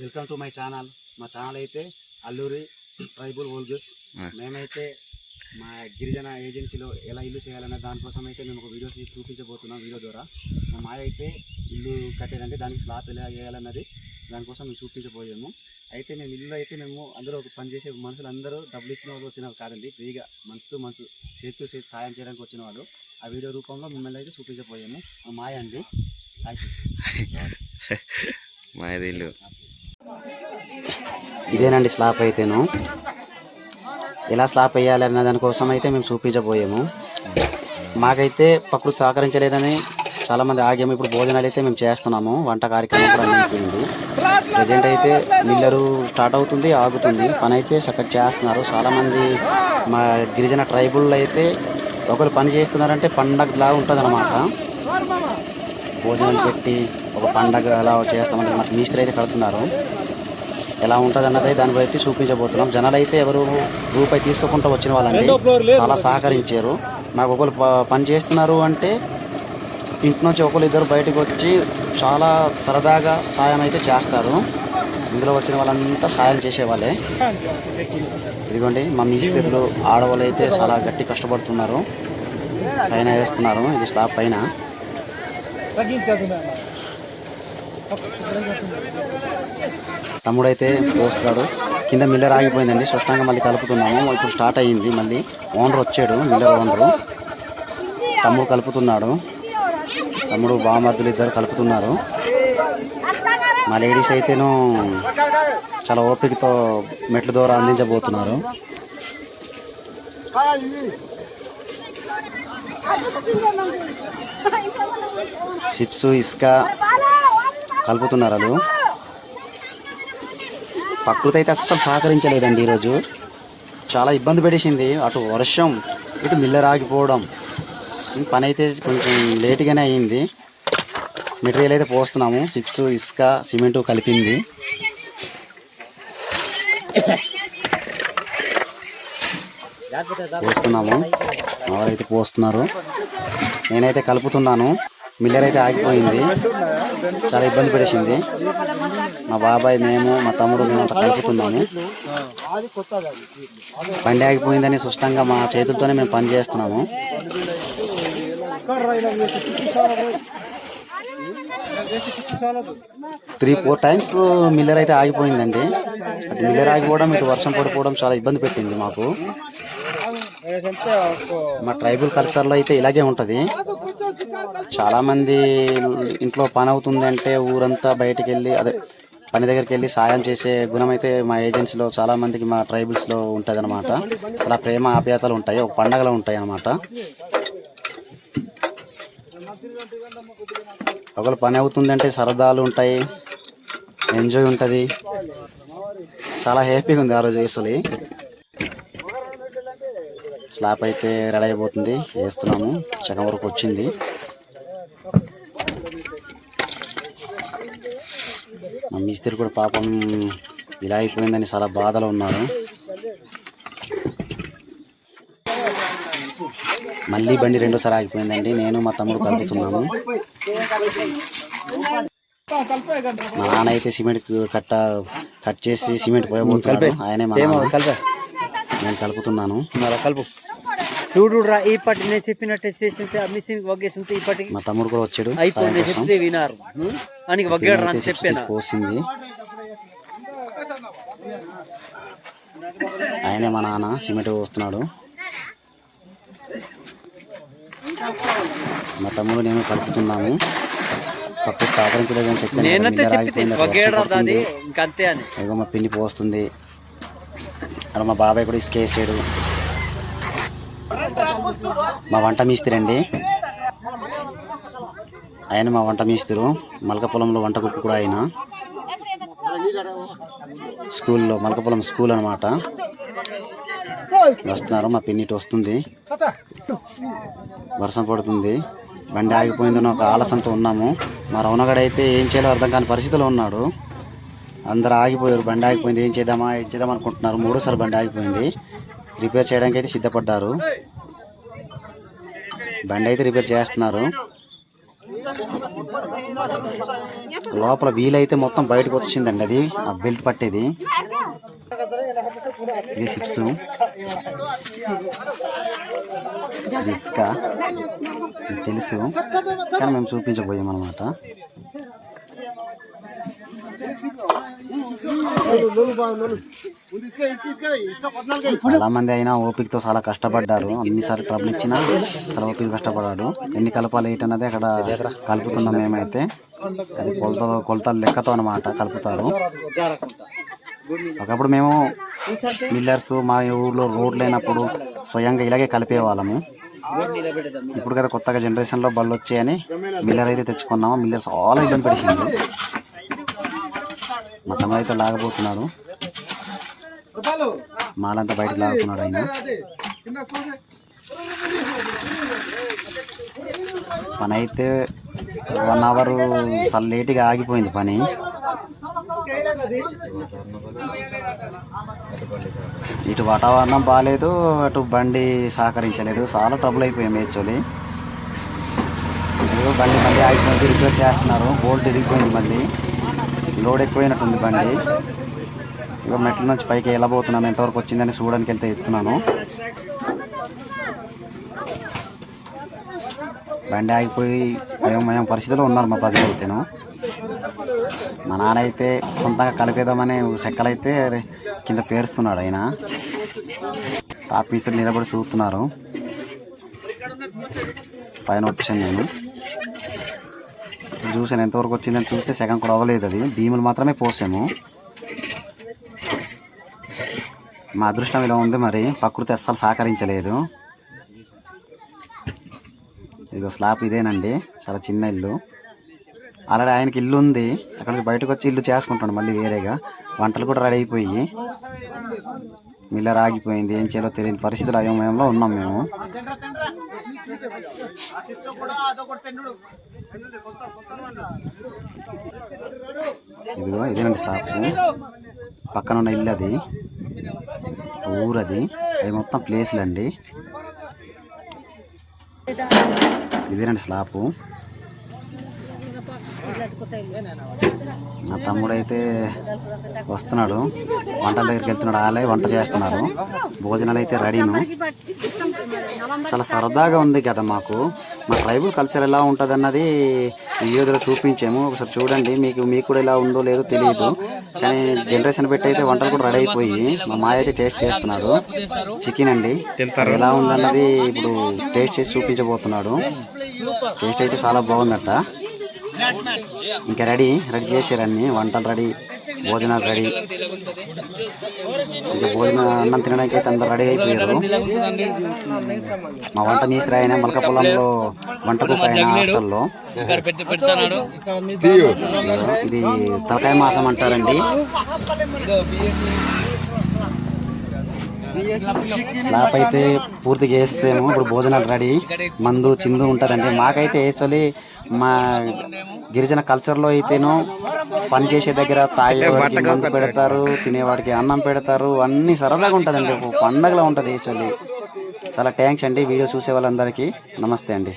Welcome to my channel. మా channel అయితే Alluri tribal వోల్గస్ ఆ. మేమైతే మా గిరిజన ఏజెన్సీలో ఎలా ఇల్లు చేయాలనే దానికోసం అయితే మేము ఒక వీడియో చూపించబోతున్నాం వీడియో ద్వారా. మా మాయ అయితే ఇల్లు కట్టేదంటే దానికి స్లాబ్ ఎలా వేయాలన్నది దానికోసం మేము చూపించబోయాము. అయితే మేము ఇల్లు అయితే మేము అందరూ ఒక పని చేసే మనుషులు అందరూ డబ్బులు ఇచ్చిన వాళ్ళు వచ్చిన వాళ్ళు కాదండి. ఫ్రీగా మనసుతో మనసు చేతితో చేతి సాయం చేయడానికి వచ్చిన వాళ్ళు. ఆ వీడియో రూపంలో మిమ్మల్ని అయితే చూపించబోయాము. మా మాయ అండి. మాది ఇల్లు. ఇదేనండి స్లాప్ అయితేను. ఎలా స్లాబ్ వేయాలి అన్న దానికోసం అయితే మేము చూపించబోయాము. మాకైతే ప్రకృతి సహకరించలేదని చాలామంది ఆగాము ఇప్పుడు భోజనాలు అయితే మేము చేస్తున్నాము. వంట కార్యక్రమం కూడా అయిపోయింది. ప్రజెంట్ అయితే మిల్లరు స్టార్ట్ అవుతుంది ఆగుతుంది. పని అయితే చక్కగా చేస్తున్నారు. చాలామంది మా గిరిజన ట్రైబుల్ అయితే ఒకరు పని చేస్తున్నారంటే పండగలా ఉంటుంది భోజనం పెట్టి ఒక పండగ అలా చేస్తామంటే మాకు మీస్త్రి అయితే కడుతున్నారు. ఎలా ఉంటుంది అన్నది దాన్ని బట్టి చూపించబోతున్నాం. జనాలు అయితే ఎవరు రూపాయి తీసుకోకుండా వచ్చిన వాళ్ళండి. చాలా సహకరించారు. మాకు ఒకరు పని చేస్తున్నారు అంటే ఇంటి నుంచి ఒకరు ఇద్దరు బయటకు వచ్చి చాలా సరదాగా సాయం అయితే చేస్తారు. ఇందులో వచ్చిన వాళ్ళంతా సాయం చేసేవాళ్ళే. ఇదిగోండి మా మీస్త్రీలు ఆడవాళ్ళు అయితే చాలా గట్టి కష్టపడుతున్నారు. పైన వేస్తున్నారు. ఇది స్లాబ్ పైన. తమ్ముడైతే పోస్తున్నాడు. కింద మిల్లర్ ఆగిపోయిందండి. స్పష్టంగా మళ్ళీ కలుపుతున్నాము. ఇప్పుడు స్టార్ట్ అయ్యింది. మళ్ళీ ఓనర్ వచ్చాడు. Miller owner. తమ్ముడు కలుపుతున్నాడు. తమ్ముడు బామర్దులు ఇద్దరు కలుపుతున్నారు. మా లేడీస్ అయితేను చాలా ఓపికతో మెట్ల ద్వారా అందించబోతున్నారు. చిప్స్ ఇసుక కలుపుతున్నారు వాళ్ళు ప్రకృతి అయితే అస్సలు సహకరించలేదండి ఈరోజు. చాలా ఇబ్బంది పెట్టేసింది. అటు వర్షం ఇటు మిల్లర్ ఆగిపోవడం పని అయితే కొంచెం లేట్గానే అయ్యింది మెటీరియల్ అయితే పోస్తున్నాము. చిప్స్ ఇసుక సిమెంట్ కలిపింది. పోస్తున్నాము. ఎవరైతే పోస్తున్నారు. నేనైతే కలుపుతున్నాను. మిల్లర్ అయితే ఆగిపోయింది. చాలా ఇబ్బంది పడేసింది. మా బాబాయ్ మేము మా తమ్ముడు మేము అంత కలుపుతున్నాము బండి ఆగిపోయిందని స్పష్టంగా మా చేతులతోనే మేము పని చేస్తున్నాము. త్రీ ఫోర్ టైమ్స్ మిల్లర్ అయితే ఆగిపోయిందండి. అటు మిల్లర్ ఆగిపోవడం ఇటు వర్షం పడిపోవడం చాలా ఇబ్బంది పెట్టింది మాకు. మా ట్రైబల్ కల్చర్లో అయితే ఇలాగే ఉంటుంది. చాలా మంది ఇంట్లో పని అవుతుంది అంటే ఊరంతా బయటికి వెళ్ళి అదే పని దగ్గరికి వెళ్ళి సాయం చేసే గుణం అయితే మా ఏజెన్సీలో చాలా మందికి మా ట్రైబల్స్లో ఉంటుంది అనమాట చాలా ప్రేమ ఆప్యాయతలు ఉంటాయి ఒక పండగలు ఉంటాయి అనమాట ఒకళ్ళు పని అవుతుందంటే సరదాలు ఉంటాయి ఎంజాయ్ ఉంటుంది. చాలా హ్యాపీగా ఉంది ఆ రోజు అసలు స్లాబ్ అయితే రెడీ అయిపోతుంది వేస్తున్నాము సగం వరకు వచ్చింది. మిస్త్రి కూడా పాపం ఇలా అయిపోయిందని చాలా బాధలో ఉన్నారు. మళ్ళీ బండి రెండోసారి ఆగిపోయిందండి. నేను మా తమ్ముడు కలుపుతున్నాము. మా నాన్న అయితే సిమెంట్ కట్ట కట్ చేసి సిమెంట్ పోయబోతున్నాడు. ఆయనే మా. నేను కలుపుతున్నాను. కలుపు. చూడు రా ఈ పట్టి నేను చెప్పినట్టే చేసింటే ఆ మిషన్ వగ్గేసి ఉంటే ఈ మా తమ్ముడు కూడా వచ్చాడు అయిపోయింది. చెప్తే వినారు అని వగ్గాడు అని చెప్పాను? పోసింది. ఆయనే మా నాన్న సిమెంట్ పోస్తున్నాడు. మా తమ్ముడు నేను కలుపుతున్నాము. పక్కకు సహకరించలేదని చెప్పాను మా పిన్ని పోస్తుంది. అక్కడ మా బాబాయ్ కూడా ఇసుకేసాడు మా వంట మీస్త్రి అండి ఆయన మా వంట మీస్తురు. మలకపొలంలో వంట కుక్కు కూడా ఆయన. స్కూల్లో మలకపొలం స్కూల్ అనమాట వస్తున్నారు మా పిన్నిటి వస్తుంది. వర్షం పడుతుంది. బండి ఆగిపోయిందని ఒక ఆలసంతో ఉన్నాము. మా రవణగడ అయితే ఏం చేయాలో అర్థం కాని పరిస్థితిలో ఉన్నాడు. అందరు ఆగిపోయారు బండి ఆగిపోయింది. ఏం చేద్దామా ఏం చేద్దాం అనుకుంటున్నారు. మూడోసారి బండి ఆగిపోయింది. రిపేర్ చేయడానికి అయితే సిద్ధపడ్డారు. బండి అయితే రిపేర్ చేస్తున్నారు. లోపల వీలైతే మొత్తం బయటకు వచ్చిందండి అది ఆ బెల్ట్ పట్టేది. ఇది సిప్స్ ఇసుక. తెలుసు. కానీ మేము చూపించబోయాం అనమాట చాలా మంది అయినా ఓపికతో చాలా కష్టపడ్డారు. అన్నిసార్లు ట్రబుల్ ఇచ్చినా చాలా ఓపిక కష్టపడ్డాడు. ఎన్ని కలపాలి ఏంటన్నది అక్కడ కలుపుతున్నాం మేమైతే. అది కొలతలు కొలతలు లెక్కతో అనమాట కలుపుతారు. ఒకప్పుడు మేము మిల్లర్స్ మా ఊర్లో రోడ్లు లేనప్పుడు స్వయంగా ఇలాగే కలిపేవాళ్ళము. ఇప్పుడు కదా కొత్తగా జనరేషన్లో బళ్ళు వచ్చాయని మిల్లర్ అయితే తెచ్చుకున్నాము. మిల్లర్స్ చాలా ఇబ్బంది పడిసింది. మా తమ్ముడు అయితే లాగబోతున్నాడు. మాలంతా బయటకు లాగుతున్నాడు ఆయన. పని అయితే వన్ అవర్ చాలా లేట్గా ఆగిపోయింది పని. ఇటు వాతావరణం బాగాలేదు అటు బండి సహకరించలేదు చాలా ట్రబుల్ అయిపోయాం యాక్చువల్లీ బండి మళ్ళీ ఆగిపోయింది రిపేర్ చేస్తున్నారు బోల్ట్ ఇరిగిపోయింది మళ్ళీ. లోడ్ ఎక్కువైనట్టుంది బండి. ఇగో మెట్ల నుంచి పైకి వెళ్ళబోతున్నాను. ఎంతవరకు వచ్చిందని చూడడానికి వెళ్తే ఎత్తున్నాను బండి ఆగిపోయి అయోమయం పరిస్థితిలో ఉన్నారు మా ప్రజలు అయితేను. మా నాన్న అయితే సొంతంగా కలిపేద్దామని చెక్కలైతే కింద పేరుస్తున్నాడు ఆయన. తాపిస్తే నిలబడి చూస్తున్నారు. పైన వచ్చాను నేను. చూసాను ఎంతవరకు వచ్చిందని చూస్తే సెకండ్ కూడా అవ్వలేదు అది. భీములు మాత్రమే పోసాము. మా అదృష్టం ఇలా ఉంది మరి. ప్రకృతి అస్సలు సహకరించలేదు. ఇదిగో స్లాబ్ ఇదేనండి. చాలా చిన్న ఇల్లు. ఆల్రెడీ ఆయనకి ఇల్లు ఉంది. అక్కడ నుంచి బయటకు వచ్చి ఇల్లు చేసుకుంటాడు మళ్ళీ వేరేగా. వంటలు కూడా రెడీ అయిపోయి. మిల్లర్ ఆగిపోయింది. ఏం చేయాలో తెలియని పరిస్థితులు అయోమయంలో ఉన్నాం మేము. ఇదిగో ఇదేనండి స్లాబ్. పక్కన ఉన్న ఇల్లు అది. ఊరది. అది మొత్తం ప్లేస్లు అండి ఇదేనండి స్లాపు నా తమ్ముడు అయితే వస్తున్నాడు. వంటల దగ్గరికి వెళ్తున్నాడు. వాళ్ళే వంట చేస్తున్నారు. భోజనాలు అయితే రెడీను చాలా సరదాగా ఉంది కదా మాకు. మా ట్రైబల్ కల్చర్ ఎలా ఉంటుంది అన్నది వీడియోలో చూపించాము. ఒకసారి చూడండి. మీకు మీకు కూడా ఎలా ఉందో లేదో తెలియదు. కానీ జనరేషన్ పెట్టి అయితే వంటలు కూడా రెడీ అయిపోయి మా మాయ అయితే టేస్ట్ చేస్తున్నాడు. చికెన్ అండి. ఎలా ఉందన్నది ఇప్పుడు టేస్ట్ చేసి చూపించబోతున్నాడు. టేస్ట్ అయితే చాలా బాగుందట. ఇంకా రెడీ రెడీ చేశారన్ని వంటలు రెడీ భోజనాలు రెడీ. ఇంకా భోజనం అన్నం తినడానికి అయితే అందరు రెడీ అయిపోయారు. మా వంట మేస్త్రి ఆయన మలకపొలంలో వంట కుక్క ఆయన హాస్టల్లో. ఇది తలకాయ మాసం అంటారండి. స్లాప్ అయితే పూర్తిగా వేస్తాము ఇప్పుడు భోజనాలు రెడీ. మందు చిందు ఉంటుందండి. మాకైతే యాక్చువల్లీ మా గిరిజన కల్చర్లో అయితేను పని చేసే దగ్గర తాగేవాడికి మందు పెడతారు తినేవాడికి అన్నం పెడతారు. అన్నీ సరదాగా ఉంటుందండి. ఒక పండగలా ఉంటుంది యాక్చువల్లీ. చాలా థ్యాంక్స్ అండి. వీడియో చూసే వాళ్ళందరికీ. నమస్తే అండి.